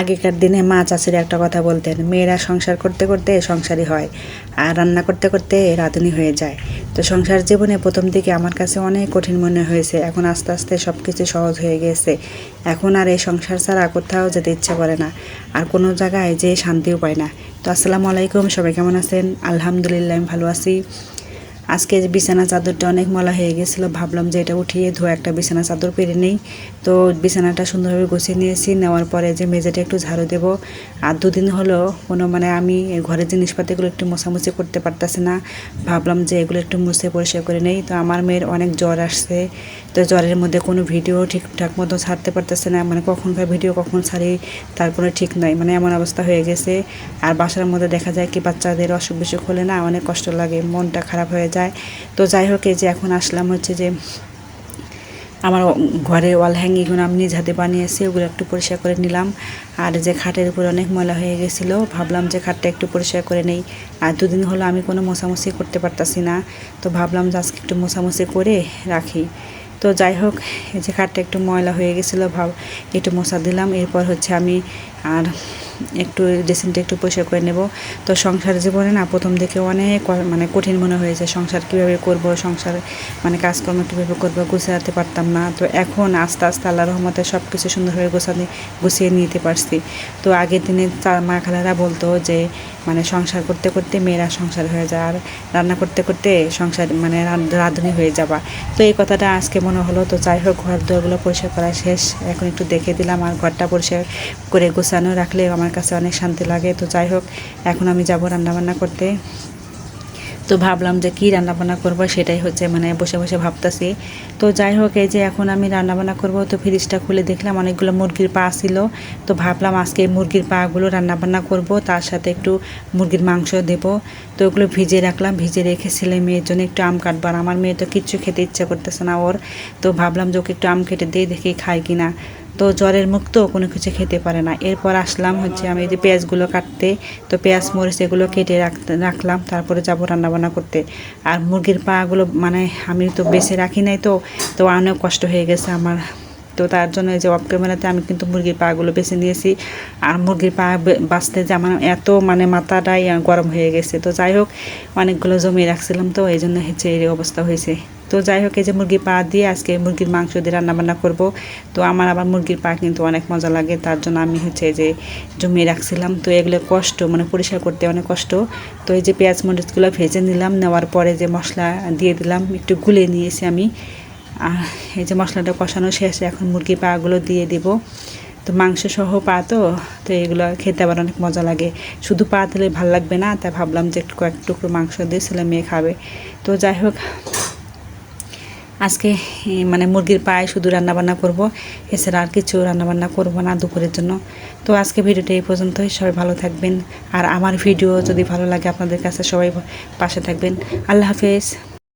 আগেকার দিনে মা চাষির একটা কথা বলতেন, মেয়েরা সংসার করতে করতে সংসারই হয় আর রান্না করতে করতে রাঁধুনি হয়ে যায়। তো সংসার জীবনে প্রথম দিকে আমার কাছে অনেক কঠিন মনে হয়েছে, এখন আস্তে আস্তে সব কিছু সহজ হয়ে গেছে। এখন আর এই সংসার ছাড়া কোথাও যেতে ইচ্ছা করে না, আর কোনো জায়গায় যে শান্তিও পায় না। তো আসসালামু আলাইকুম, সবাই কেমন আছেন? আলহামদুলিল্লাহ, আমি ভালো আছি। আজকে বিছানা চাদরটা অনেক মলা হয়ে গেছিল, ভাবলাম যে এটা উঠিয়ে ধোয়া একটা বিছানা চাদর পেরে নেই। তো বিছানাটা সুন্দরভাবে গুছিয়ে নিয়েছি, নেওয়ার পরে যে মেঝেটা একটু ঝাড়ু দেবো। আর দুদিন হলো কোনো মানে আমি ঘরের জিনিসপাতিগুলো একটু মোছামুছি করতে পারতেছি না। ভাবলাম যে এগুলো একটু মুছে পরিষ্কার করে নেই। তো আমার মেয়ের অনেক জ্বর আসছে। তো জ্বরের মধ্যে কোনো ভিডিও ঠিকঠাক মতো ছাড়তে পারতেছে না। মানে কখনকার ভিডিও কখন ছাড়ি তারপরে ঠিক নয় মানে এমন অবস্থা হয়ে গেছে। আর বাসার মধ্যে দেখা যায় কি বাচ্চাদের অসুখ বিসুখ হলে না অনেক কষ্ট লাগে, মনটা খারাপ হয়ে যায় তো যাই হোক, এই যে এখন আসলাম হচ্ছে যে আমার ঘরে ওয়াল হ্যাঙ্গিগুলো আমি নিজ হাতে বানিয়েছি ওগুলো একটু পরিষ্কার করে নিলাম। আর যে খাটের উপর অনেক ময়লা হয়ে গেছিল, ভাবলাম যে খাটটা একটু পরিষ্কার করে নেই। আর দুদিন হলো আমি কোনো মোছামুছি করতে পারতাছি না, তো ভাবলাম যে আজকে একটু মোছামুছি করে রাখি। তো যাই হোক, এই যে খাটটা একটু ময়লা হয়ে গেছিল, ভাব একটু মশা দিলাম। এরপর হচ্ছে আমি আর একটু ড্রেসিংটা একটু পরিষ্কার করে নেব। তো সংসার জীবনে না প্রথম দিকে অনেক মানে কঠিন মনে হয়েছে সংসার কীভাবে করব, সংসার মানে কাজকর্ম কীভাবে করব গুছাতে পারতাম না। তো এখন আস্তে আস্তে আল্লাহ রহমতে সব কিছু সুন্দরভাবে গোছাতে গুছিয়ে নিতে পারছি। তো আগের দিনে তার মা খালারা বলতো যে মানে সংসার করতে করতে মেয়েরা সংসার হয়ে যায় আর রান্না করতে করতে সংসার মানে রাঁধুনি হয়ে যাবা। তো এই কথাটা আজকে মনে হলো। তো যাই হোক, ঘর দুয়ারগুলো পরিষ্কার করা শেষ। এখন একটু দেখে দিলাম আর ঘরটা পরিষ্কার করে গোছানো, রাখলে আমার কাছে অনেক শান্তি লাগে। তো যাই হোক, এখন আমি যাব রান্নাবান্না করতে। তো ভাবলাম যে কী রান্নাবান্না করব সেটাই হচ্ছে মানে বসে বসে ভাবতেছি। তো যাই হোক, এই যে এখন আমি রান্নাবান্না করব, তো ফ্রিজটা খুলে দেখলাম অনেকগুলো মুরগির পা ছিল। তো ভাবলাম আজকে মুরগির পাগুলো রান্নাবান্না করব, তার সাথে একটু মুরগির মাংস দেব। তো ওগুলো ভিজে রাখলাম ভিজে রেখে ছেলে মেয়ের জন্য একটু আম কাটবো। আর আমার মেয়ে তো কিচ্ছু খেতে ইচ্ছা করতেছে না ওর। তো ভাবলাম যে ওকে একটু আম কেটে দিয়ে দেখি খায় কিনা। তো জ্বরের মুখ তো কোনো কিছু খেতে পারে না। এরপর আসলাম হচ্ছে আমি যে পেঁয়াজগুলো কাটতে, তো পেঁয়াজ, মরিচ এগুলো কেটে রাখলাম। তারপরে যাব রান্নাবান্না করতে। আর মুরগির পাগুলো মানে আমি তো বেছে রাখি নাই তো তো অনেক কষ্ট হয়ে গেছে আমার। তো তার জন্য এই যে অফ ক্যামেরাতে আমি কিন্তু মুরগির পাগুলো বেছে নিয়েছি। আর মুরগির পা বাঁচতে যে আমার এত মানে মাথাটাই গরম হয়ে গেছে। তো যাই হোক, অনেকগুলো জমিয়ে রাখছিলাম তো এই জন্য হচ্ছে এই অবস্থা হয়েছে। তো যাই হোক, এই যে মুরগির পা দিয়ে আজকে মুরগির মাংস দিয়ে রান্নাবান্না করব। তো আমার আবার মুরগির পা কিন্তু অনেক মজা লাগে, তার জন্য আমি হচ্ছে যে জমিয়ে রাখছিলাম। তো এগুলো কষ্ট মানে পরিষ্কার করতে অনেক কষ্ট। তো এই যে পেঁয়াজ মরিচগুলো ভেজে নিলাম, নেওয়ার পরে যে মশলা দিয়ে দিলাম, একটু গুলে নিয়েছি আমি। আর এই যে মশলাটা কষানো শেষে, এখন মুরগি পাগুলো দিয়ে দিব। তো মাংস সহ পা তো তো এগুলো খেতে আবার অনেক মজা লাগে। শুধু পা দিলে ভালো লাগবে না, তাই ভাবলাম যে একটু কয়েক টুকরো মাংস দিয়ে ছেলে মেয়ে খাবে। তো যাই হোক আজকে মানে মুরগির পায়ে শুধু রান্নাবান্না করব, এছাড়া আর কিছু রান্নাবান্না করব না দুপুরের জন্য। তো আজকে ভিডিওটা এই পর্যন্তই, সবাই ভালো থাকবেন। আর আমার ভিডিও যদি ভালো লাগে আপনাদের কাছে, সবাই পাশে থাকবেন। আল্লাহ হাফেজ।